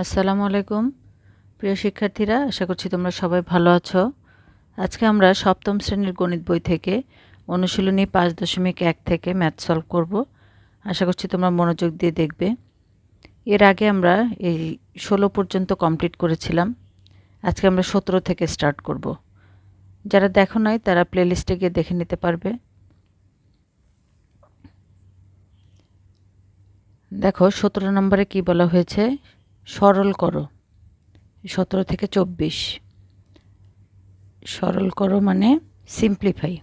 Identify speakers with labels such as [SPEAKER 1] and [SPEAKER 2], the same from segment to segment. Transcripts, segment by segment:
[SPEAKER 1] আসসালামু আলাইকুম। প্রিয় শিক্ষার্থীরা, আশা করছি তোমরা সবাই ভালো আছো। আজকে আমরা সপ্তম শ্রেণির গণিত বই থেকে অনুশীলনী পাঁচ দশমিক এক থেকে ম্যাথ সলভ করব। আশা করছি তোমরা মনোযোগ দিয়ে দেখবে। এর আগে আমরা এই ষোলো পর্যন্ত কমপ্লিট করেছিলাম। আজকে আমরা সতেরো থেকে স্টার্ট করব। যারা দেখো নাই, তারা প্লেলিস্টে গিয়ে দেখে নিতে পারবে। দেখো, সতেরো নম্বরে কি বলা হয়েছে? সরল করো। সতেরো থেকে চব্বিশ। সরল করো মানে সিম্পলিফাই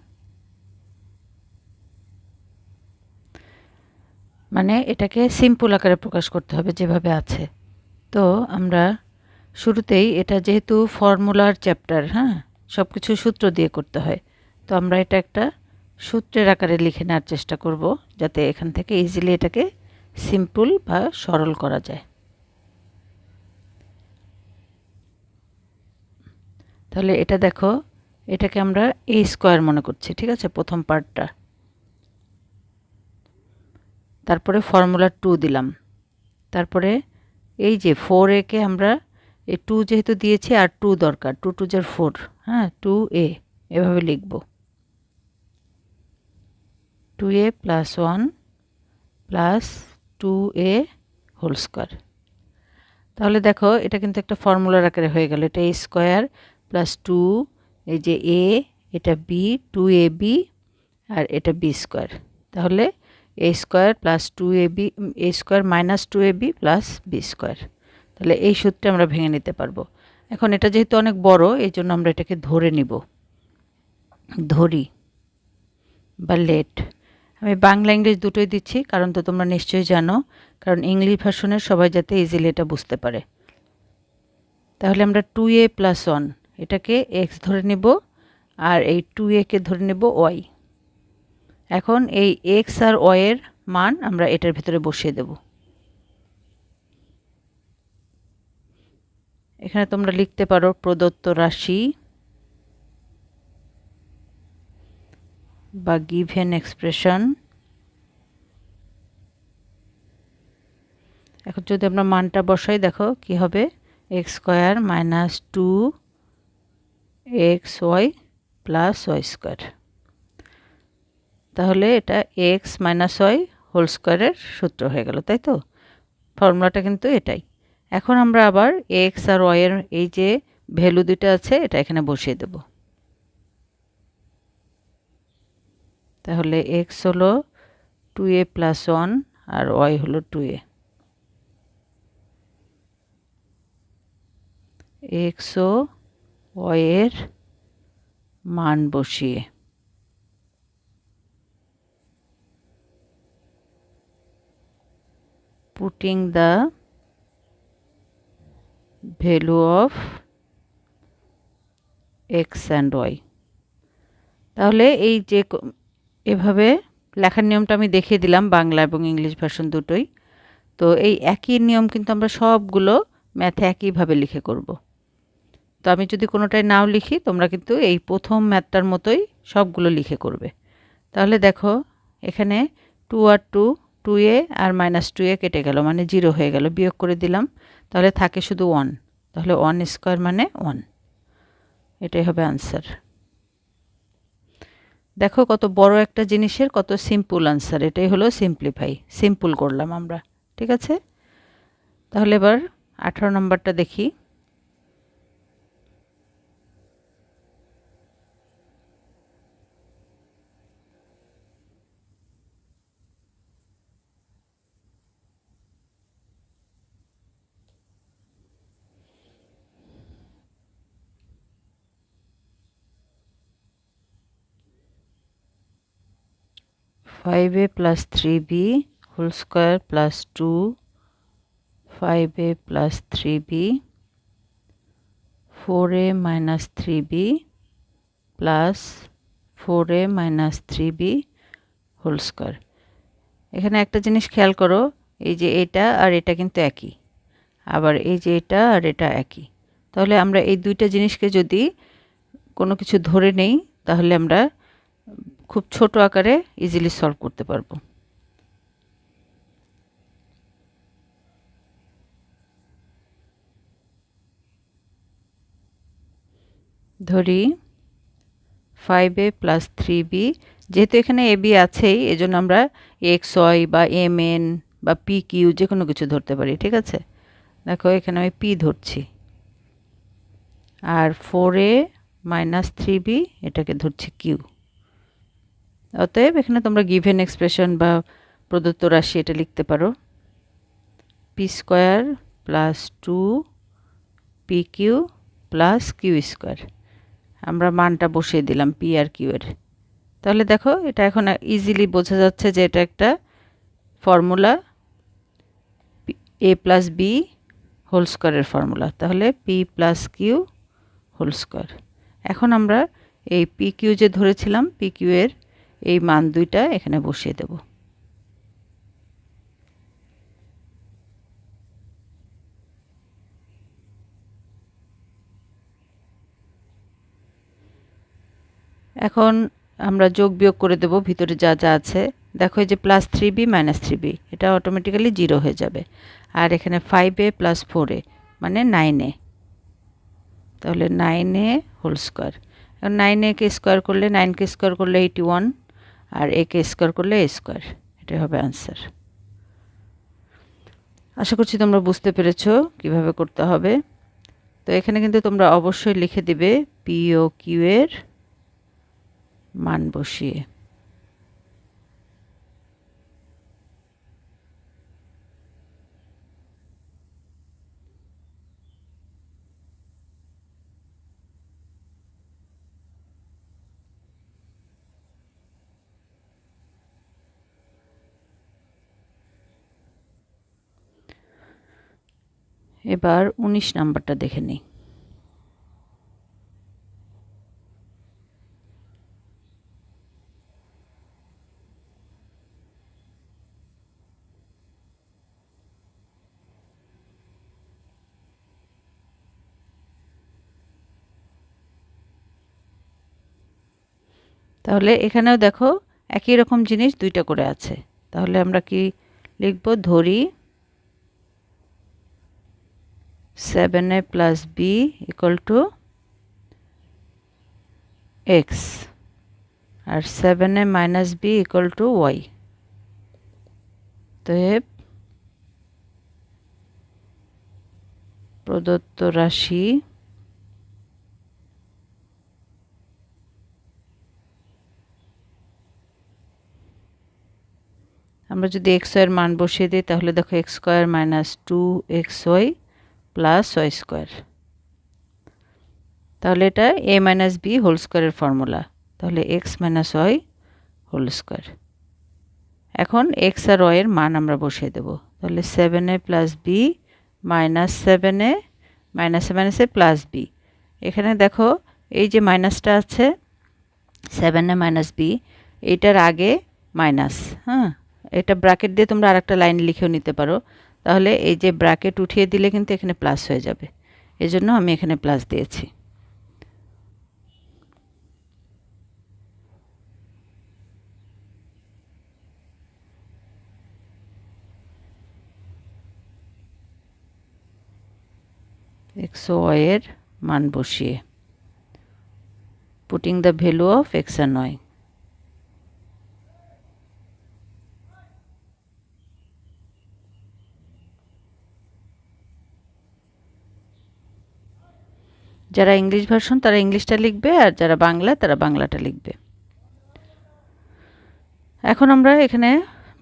[SPEAKER 1] মানে এটাকে সিম্পল আকারে প্রকাশ করতে হবে যেভাবে আছে। তো আমরা শুরুতেই এটা যেহেতু ফর্মুলার চ্যাপ্টার হ্যাঁ সব কিছু সূত্র দিয়ে করতে হয়। তো আমরা এটা একটা সূত্রের আকারে লিখে নেওয়ার চেষ্টা করব যাতে এখান থেকে ইজিলি এটাকে সিম্পল বা সরল করা যায়। তাহলে এটা দেখো, এটাকে আমরা এ স্কোয়ার মনে করছি, ঠিক আছে? প্রথম পার্টটা। তারপরে ফর্মুলা টু দিলাম। তারপরে এই যে ফোর একে আমরা, এই টু যেহেতু দিয়েছি, আর টু দরকার। টু টু যার ফোর হ্যাঁ? টু এ এভাবে লিখব। Two A plus one plus two A whole square তাহলে দেখো, এটা কিন্তু একটা ফর্মুলার আকারে হয়ে গেল। এটা এ স্কোয়ার প্লাস টু এই যে এ এটা বি টু এ বি আর এটা বি স্কোয়ার তাহলে A square plus two A B A square minus two A B plus B square তাহলে এই সূত্রে আমরা ভেঙে নিতে পারব। এখন এটা যেহেতু অনেক বড়, এই জন্য আমরা এটাকে ধরে নিব। ধরি বা লেট আমি বাংলা ইংলিশ দুটোই দিচ্ছি, কারণ তো তোমরা নিশ্চয়ই জানো, কারণ ইংলিশ ভার্সনের সবাই যাতে ইজিলি এটা বুঝতে পারে। তাহলে আমরা টু এ প্লাস ওয়ান এটাকে এক্স ধরে নেব আর এই টু একে ধরে নেব ওয়াই এখন এই এক্স আর ওয়ের মান আমরা এটার ভিতরে বসিয়ে দেব। এখানে তোমরা লিখতে পারো প্রদত্ত রাশি বা গিভেন এক্সপ্রেশন এখন যদি আমরা মানটা বসাই, দেখো কি হবে? X square minus two X Y plus Y square. তাহলে এটা এক্স মাইনাস ওয়াই হোল স্কোয়ারের সূত্র হয়ে গেল, তাই তো? ফর্মুলাটা কিন্তু এটাই। এখন আমরা আবার এক্স আর ওয়াইয়ের এই যে ভ্যালু দুটো আছে, এটা এখানে বসিয়ে দেব। তাহলে এক্স হলো টু এ প্লাস ওয়ান আর ওয়াই হলো টু এ। এক্সও ওয়ের মান বসিয়ে। Putting the value of X and Y. তাহলে এই যে এভাবে লেখার নিয়মটা আমি দেখিয়ে দিলাম বাংলা এবং ইংলিশ ভার্সন দুটোই। তো এই একই নিয়ম কিন্তু আমরা সবগুলো ম্যাথে একইভাবে লিখে করব। তো আমি যদি কোনোটাই নাও লিখি, তোমরা কিন্তু এই প্রথম ম্যাথটার মতোই সবগুলো লিখে করবে। তাহলে দেখো, এখানে টু আর টু টু এ আর মাইনাস টু এ কেটে গেল মানে জিরো হয়ে গেল, বিয়োগ করে দিলাম। তাহলে থাকে শুধু ওয়ান তাহলে ওয়ান স্কোয়ার মানে ওয়ান এটাই হবে আনসার দেখো কত বড় একটা জিনিসের কত সিম্পল আনসার এটাই হলো সিম্পলিফাই সিম্পল করলাম আমরা, ঠিক আছে? তাহলে এবার আঠারো নম্বরটা দেখি। Five A plus three B whole square plus two five A plus three B four A minus three B plus four A minus three B whole square এখানে একটা জিনিস খেয়াল করো, এই যে এটা আর এটা কিন্তু একই। আবার এই যে এটা আর এটা একই। তাহলে আমরা এই দুইটা জিনিসকে যদি কোনো কিছু ধরে নেই, তাহলে আমরা খুব ছোট আকারে ইজিলি সলভ করতে পারব। ধরি five A plus three B যেহেতু এখানে এ বি আছেই এই জন্য আমরা এক্স ওয়াই বা এম এন বা পি কিউ যে কোনো কিছু ধরতে পারি, ঠিক আছে? দেখো, এখানে আমি পি ধরছি। আর four A minus three B এটাকে ধরছি কিউ অতএব এখানে তোমরা গিভেন এক্সপ্রেশন বা প্রদত্ত রাশি এটা লিখতে পারো। P square plus two P Q plus Q square আমরা মানটা বসিয়ে দিলাম পি আর কিউ এর। তাহলে দেখো, এটা এখন ইজিলি বোঝা যাচ্ছে যে এটা একটা formula A plus B whole স্কোয়ারের ফর্মুলা তাহলে P plus Q whole square এখন আমরা এই পি কিউ যে ধরেছিলাম পি কিউ এর এই মান দুইটা এখানে বসিয়ে দেব। এখন আমরা যোগ বিয়োগ করে দেব, ভিতরে যা যা আছে। দেখো যে plus three B minus three B এটা অটোমেটিক্যালি জিরো হয়ে যাবে। আর এখানে five A plus four A মানে নাইন এ তাহলে nine A whole square nine একে স্কোয়ার করলে নাইনকে স্কোয়ার করলে এইটি ওয়ান আর একে স্কোয়ার করলে এ স্কোয়ার, এটাই হবে আনসার আশা করছি তোমরা বুঝতে পেরেছ কীভাবে করতে হবে। তো এখানে কিন্তু তোমরা অবশ্যই লিখে দিবে পিও কিউ এর মান বসিয়ে। এবার উনিশ নাম্বারটা দেখে নিই। তাহলে এখানেও দেখো একই রকম জিনিস দুইটা করে আছে। তাহলে আমরা কি লিখব? ধরি seven A plus B equal to X R seven A minus B equal to Y তো প্রদত্ত রাশি আমরা যদি এক্স ওয়ের মান বসিয়ে দিই, তাহলে দেখো X square minus two X Y plus Y square তাহলে এটা এ মাইনাস বি হোল স্কোয়ারের ফর্মুলা তাহলে X minus Y whole square এখন এক্স আর ওয়াইয়ের মান আমরা বসিয়ে দেব। তাহলে seven A plus B minus seven A মাইনাসে মাইনাসে প্লাস বি এখানে দেখো, এই যে মাইনাসটা আছে সেভেন এ মাইনাস বি এইটার আগে মাইনাস হ্যাঁ? এটা ব্র্যাকেট দিয়ে তোমরা আরেকটা লাইন লিখেও নিতে পারো। তাহলে এই যে ব্র্যাকেট উঠিয়ে দিলে কিন্তু এখানে প্লাস হয়ে যাবে। এজন্য আমি এখানে প্লাস দিয়েছি। এক্সের মান বসিয়ে। Putting the value of X নয় যারা ইংলিশ ভার্সন, তারা ইংলিশটা লিখবে, আর যারা বাংলা, তারা বাংলাটা লিখবে। এখন আমরা এখানে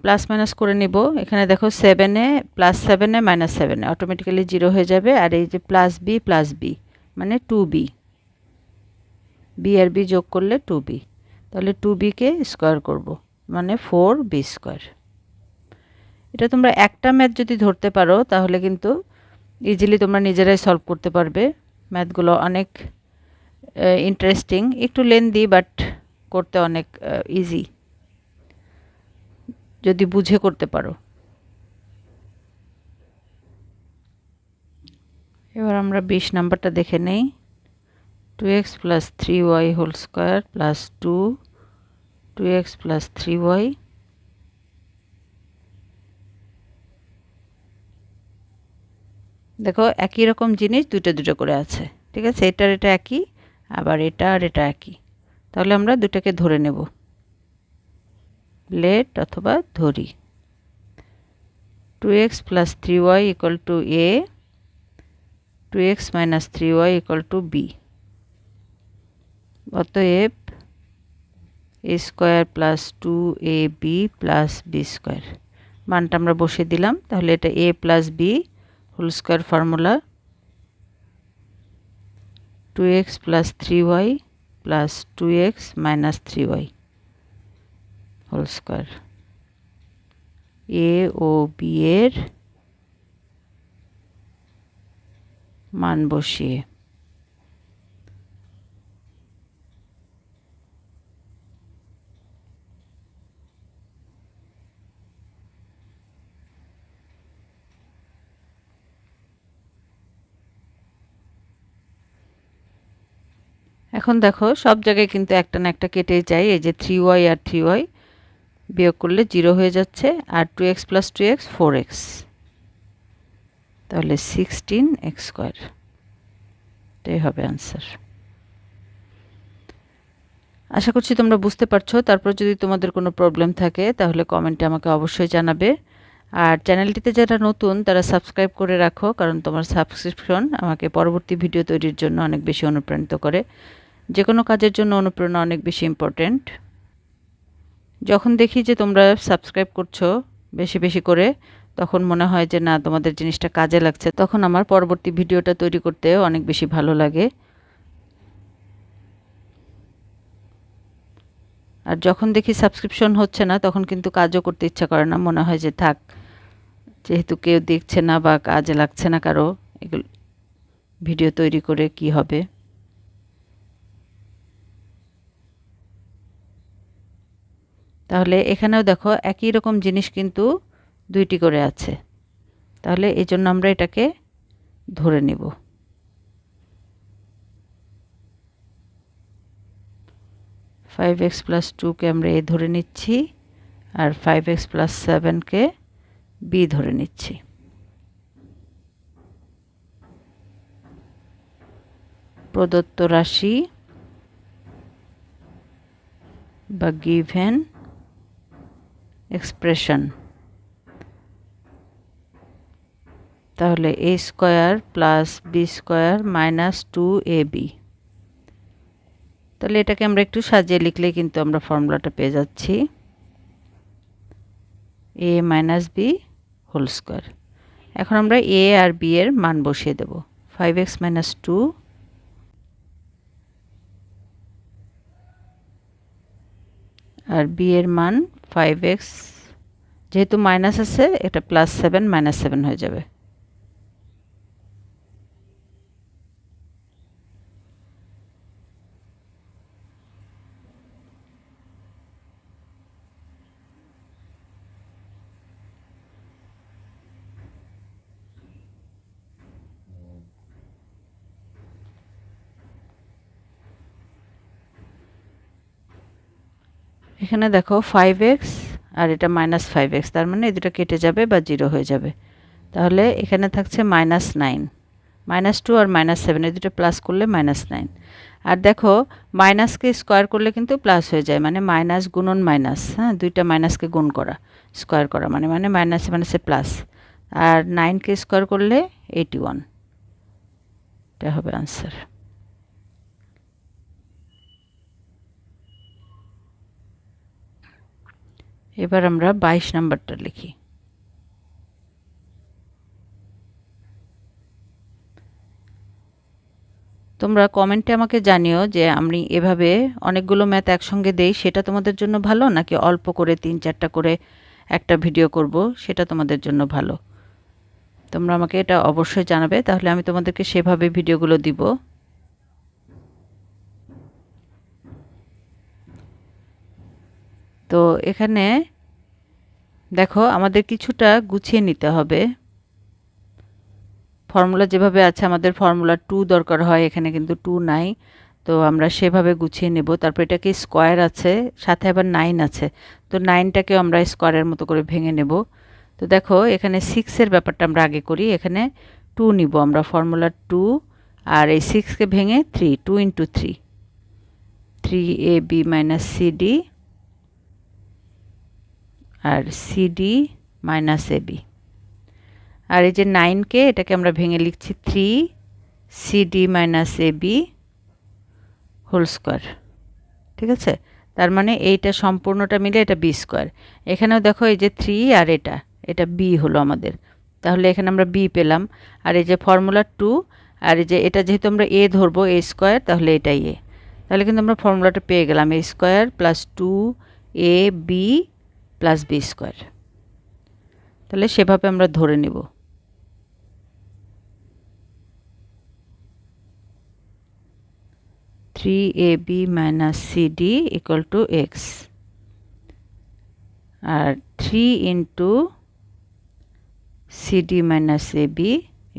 [SPEAKER 1] প্লাস মাইনাস করে নিব। এখানে দেখো সেভেনে প্লাস সেভেনে মাইনাস সেভেনে অটোমেটিক্যালি জিরো হয়ে যাবে, আর এই যে প্লাস বি প্লাস বি মানে টু বি বি আর বি যোগ করলে টু বি তাহলে টু বিকে স্কোয়ার করব মানে ফোর বি স্কোয়ার এটা তোমরা একটা ম্যাথ যদি ধরতে পারো, তাহলে কিন্তু ইজিলি তোমরা নিজেরাই সলভ করতে পারবে। ম্যাথগুলো অনেক ইন্টারেস্টিং একটু লেন্দি বাট করতে অনেক ইজি যদি বুঝে করতে পারো। এবার আমরা বিশ নাম্বারটা দেখে নেই। Two X plus three Y whole square plus two two X plus three Y দেখো, একই রকম জিনিস দুটো দুটো করে আছে, ঠিক আছে? এটার এটা একই, আবার এটা আর এটা একই। তাহলে আমরা দুটাকে ধরে নেব। লেট অথবা ধরি। Two X plus three Y equal to A two X minus three Y equal to B অতএব A square plus two A B plus B square মানটা আমরা বসিয়ে দিলাম, তাহলে এটা A plus B whole square formula two X plus three Y plus two X minus three Y whole square A O B এর মান বসিয়ে এখন দেখো, সব জায়গায় কিন্তু একটা না একটা কেটেই যায়। এই যে থ্রি ওয়াই আর থ্রি ওয়াই বিয়োগ করলে জিরো হয়ে যাচ্ছে আর two X plus two X four X তাহলে সিক্সটিন এক্স স্কোয়ার এটাই হবে অ্যান্সার আশা করছি তোমরা বুঝতে পারছ। তারপর যদি তোমাদের কোনো প্রবলেম থাকে, তাহলে কমেন্টে আমাকে অবশ্যই জানাবে। আর চ্যানেলটিতে যারা নতুন, তারা সাবস্ক্রাইব করে রাখো, কারণ তোমার সাবস্ক্রিপশন আমাকে পরবর্তী ভিডিও তৈরির জন্য অনেক বেশি অনুপ্রাণিত করে। যে কোনো কাজের জন্য অনুপ্রেরণা অনেক বেশি ইম্পর্ট্যান্ট যখন দেখি যে তোমরা সাবস্ক্রাইব করছ বেশি বেশি করে, তখন মনে হয় যে না, তোমাদের জিনিসটা কাজে লাগছে। তখন আমার পরবর্তী ভিডিওটা তৈরি করতে অনেক বেশি ভালো লাগে। আর যখন দেখি সাবস্ক্রিপশন হচ্ছে না, তখন কিন্তু কাজও করতে ইচ্ছা করে না। মনে হয় যে থাক, যেহেতু কেউ দেখছে না বা কাজে লাগছে না কারও, এগুলো ভিডিও তৈরি করে কি হবে? তাহলে এখানেও দেখো একই রকম জিনিস কিন্তু দুইটি করে আছে। তাহলে এই জন্য আমরা এটাকে ধরে নিব। ফাইভ এক্স প্লাস টুকে আমরা এ ধরে নিচ্ছি আর ফাইভ এক্স প্লাস সেভেনকে বি ধরে নিচ্ছি। প্রদত্ত রাশি বা গিভেন এক্সপ্রেশন তাহলে A square plus B square minus two A B তাহলে এটাকে আমরা একটু সাজিয়ে লিখলে কিন্তু আমরা ফর্মুলাটা পেয়ে যাচ্ছি। A minus B whole square এখন আমরা এ আর বি এর মান বসিয়ে দেব। ফাইভ এক্স মাইনাস টু আর বি এর মান ফাইভ এক্স যেহেতু মাইনাস আছে, এটা প্লাস সেভেন মাইনাস সেভেন হয়ে যাবে। এখানে দেখো ফাইভ এক্স আর এটা মাইনাস ফাইভ এক্স তার মানে এই দুটো কেটে যাবে বা জিরো হয়ে যাবে। তাহলে এখানে থাকছে মাইনাস নাইন মাইনাস টু আর মাইনাস সেভেন এই দুটো প্লাস করলে মাইনাস নাইন আর দেখো মাইনাসকে স্কোয়ার করলে কিন্তু প্লাস হয়ে যায় মানে মাইনাস গুণন মাইনাস হ্যাঁ দুইটা মাইনাসকে গুণ করা স্কোয়ার করা মানে মানে মাইনাসে মাইনাসে প্লাস আর নাইনকে স্কোয়ার করলে এইটি ওয়ান এটা হবে আনসার এবার আমরা বাইশ নাম্বারটা লিখি। তোমরা কমেন্টে আমাকে জানিও যে আমি এভাবে অনেকগুলো ম্যাথ একসঙ্গে দেই, সেটা তোমাদের জন্য ভালো নাকি অল্প করে তিন চারটা করে একটা ভিডিও করব, সেটা তোমাদের জন্য ভালো? তোমরা আমাকে এটা অবশ্যই জানাবে, তাহলে আমি তোমাদেরকে সেভাবে ভিডিওগুলো দিব। তো এখানে দেখো আমাদের কিছুটা গুছিয়ে নিতে হবে। ফর্মুলা যেভাবে আছে, আমাদের ফর্মুলা টু দরকার হয়, এখানে কিন্তু টু নাই। তো আমরা সেভাবে গুছিয়ে নেব। তারপর এটাকে স্কোয়ার আছে, সাথে আবার নাইন আছে। তো নাইনটাকে আমরা স্কোয়ারের মতো করে ভেঙে নেব। তো দেখো, এখানে সিক্সের ব্যাপারটা আমরা আগে করি। এখানে টু নিব আমরা ফর্মুলা টু, আর এই সিক্সকে ভেঙে three two into three three A B minus CD R CD minus A B আর এই যে নাইনকে এটাকে আমরা ভেঙে লিখছি three CD minus A B whole square ঠিক আছে? তার মানে এইটা সম্পূর্ণটা মিলে এটা বি স্কোয়ার এখানেও দেখো এই যে থ্রি আর এটা এটা বি হলো আমাদের। তাহলে এখানে আমরা বি পেলাম। আর এই যে ফর্মুলা টু আর এই যে এটা যেহেতু আমরা এ ধরবো এ স্কোয়ার তাহলে এটাই এ তাহলে কিন্তু আমরা ফর্মুলাটা পেয়ে গেলাম। A square plus two A B plus B square তাহলে সেভাবে আমরা ধরে নেব। Three A B minus C D equal to X R three into C D minus A B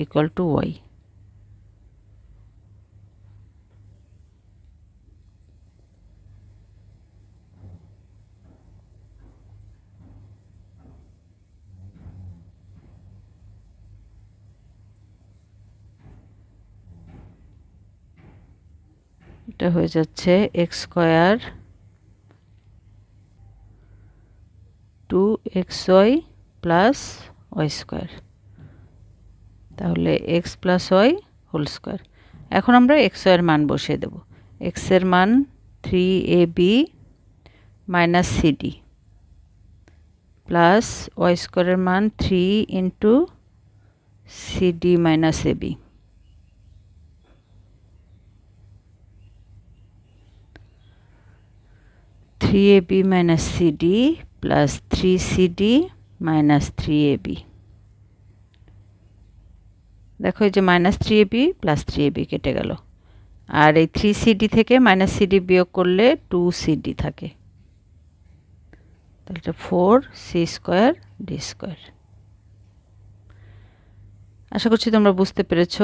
[SPEAKER 1] equal to Y এটা হয়ে যাচ্ছে X square two X Y plus Y square. তাহলে X plus Y whole square এখন আমরা x ওয়াইয়ের মান বসিয়ে দেব। এক্সের মান three A B minus CD plus Y স্কোয়ারের মান three into CD minus A three A B minus CD plus three CD minus three A B দেখো এই যে minus three A B plus three A B কেটে গেল। আর এই three CD থেকে মাইনাস সিডি বিয়োগ করলে টু সিডি থাকে। তাহলে four C square D square আশা করছি তোমরা বুঝতে পেরেছ।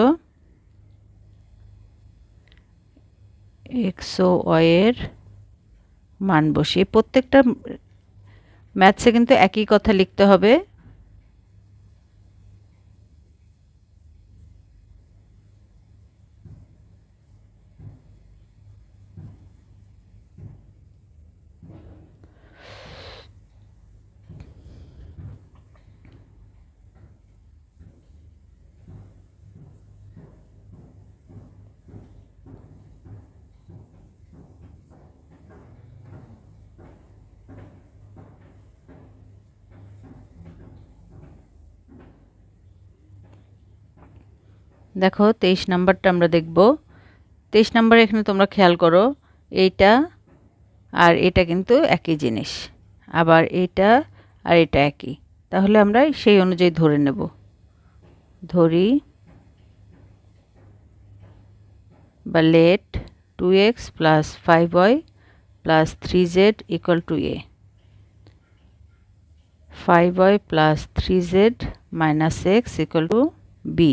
[SPEAKER 1] এক্সো ওয়ের মান বসিয়ে প্রত্যেকটা ম্যাথসে কিন্তু একই কথা লিখতে হবে। দেখো, তেইশ নাম্বারটা আমরা দেখব। তেইশ নাম্বার এখানে তোমরা খেয়াল করো, এইটা আর এটা কিন্তু একই জিনিস। আবার এইটা আর এটা একই। তাহলে আমরা সেই অনুযায়ী ধরে নেব। ধরি বা let two X plus five Y plus three Z equal to A five Y plus three Z minus X equal to B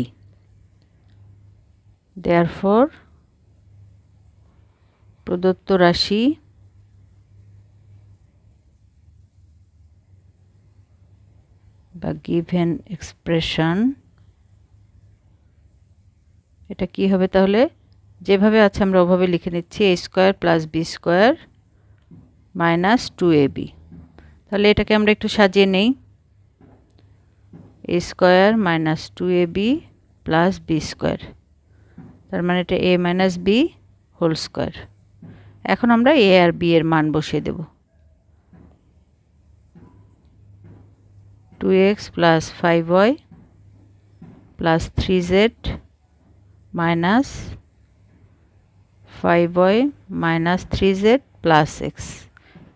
[SPEAKER 1] therefore, প্রদত্ত রাশি বা গিভেন এক্সপ্রেশন এটা কি হবে তাহলে? যেভাবে আছে আমরা ওভাবে লিখে নিচ্ছি A square plus B square minus two A B তাহলে এটাকে আমরা একটু সাজিয়ে নেই। A square minus two A B plus B square তার মানে এটা A minus B whole square এখন আমরা এ আর বি এর মান বসিয়ে দেব। Two X plus five Y plus three Z minus five Y minus three Z plus X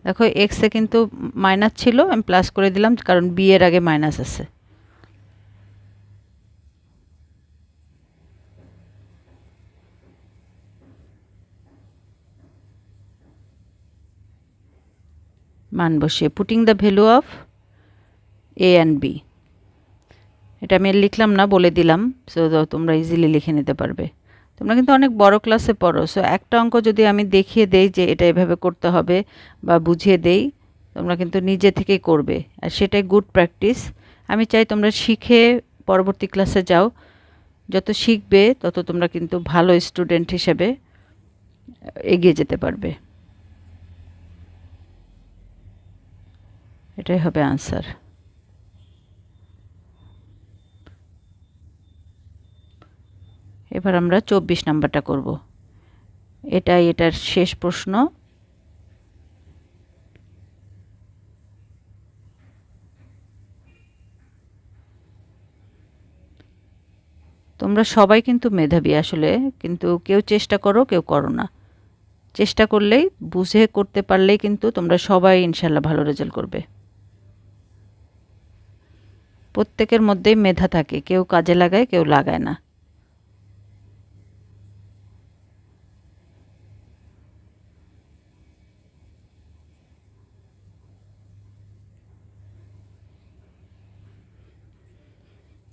[SPEAKER 1] দেখো এক্সে কিন্তু মাইনাস ছিল, আমি প্লাস করে দিলাম, কারণ বি এর আগে মাইনাস আছে। মান বসিয়ে putting the value of A and B এটা আমি লিখলাম না, বলে দিলাম সো তোমরা ইজিলি লিখে নিতে পারবে। তোমরা কিন্তু অনেক বড় ক্লাসে পড়ো সো একটা অঙ্ক যদি আমি দেখিয়ে দেই যে এটা এভাবে করতে হবে বা বুঝিয়ে দেই, তোমরা কিন্তু নিজে থেকেই করবে, আর সেটাই গুড প্র্যাকটিস আমি চাই তোমরা শিখে পরবর্তী ক্লাসে যাও, যত শিখবে তত তোমরা কিন্তু ভালো স্টুডেন্ট হিসেবে এগিয়ে যেতে পারবে। এটাই হবে আনসার এবার আমরা চব্বিশ নাম্বারটা করব। এটাই এটার শেষ প্রশ্ন। তোমরা সবাই কিন্তু মেধাবী আসলে, কিন্তু কেউ চেষ্টা করো, কেউ করো না। চেষ্টা করলেই, বুঝে করতে পারলেই কিন্তু তোমরা সবাই ইনশাল্লাহ ভালো রেজাল্ট করবে। প্রত্যেকের মধ্যেই মেধা থাকে, কেউ কাজে লাগায়, কেউ লাগায় না।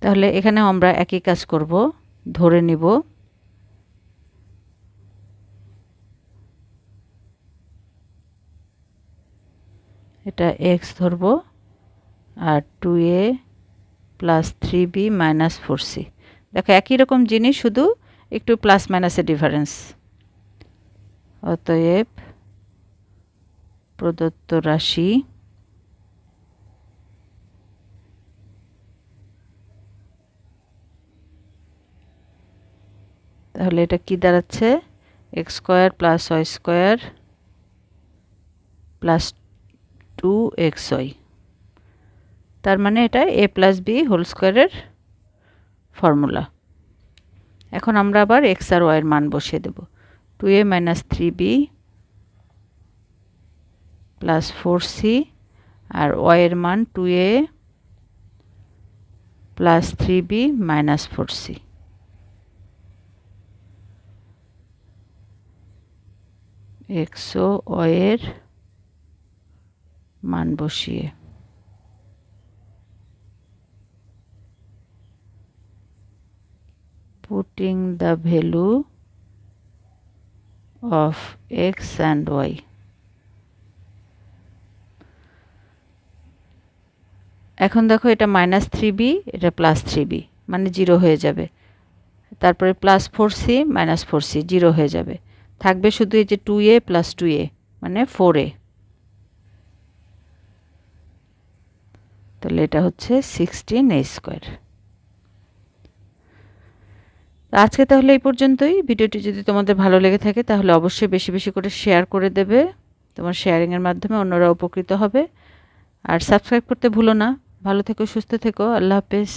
[SPEAKER 1] তাহলে এখানে আমরা একই কাজ করব, ধরে নিব। এটা এক্স ধরব, আর two A plus three B minus four C দেখো, একই রকম জিনিস, শুধু একটু প্লাস মাইনাসের ডিফারেন্স অতএব প্রদত্ত রাশি তাহলে এটা কি দাঁড়াচ্ছে? X square plus Y square plus two X Y তার মানে এটা এ প্লাস বি হোল স্কোয়ারের ফর্মুলা এখন আমরা আবার এক্স আর ওয়াইয়ের মান বসিয়ে দেব। Two A minus three B plus four C আর ওয়াইয়ের মান two A plus three B minus four C একশো ওয়ের মান বসিয়ে। Putting the value of x and y. এখন দেখো এটা মাইনাস থ্রি বি এটা প্লাস থ্রি বি মানে জিরো হয়ে যাবে। তারপরে plus four C minus four C zero হয়ে যাবে। থাকবে শুধু এই যে two A plus two A মানে ফোর এ তাহলে এটা হচ্ছে সিক্সটিন এ স্কোয়ার আজকে তাহলে এই পর্যন্তই। ভিডিওটি যদি তোমাদের ভালো লেগে থাকে, তাহলে অবশ্যই বেশি বেশি করে শেয়ার করে দেবে। তোমার শেয়ারিংয়ের মাধ্যমে অন্যরা উপকৃত হবে। আর সাবস্ক্রাইব করতে ভুলো না। ভালো থেকো, সুস্থ থেকো। আল্লাহ হাফেজ।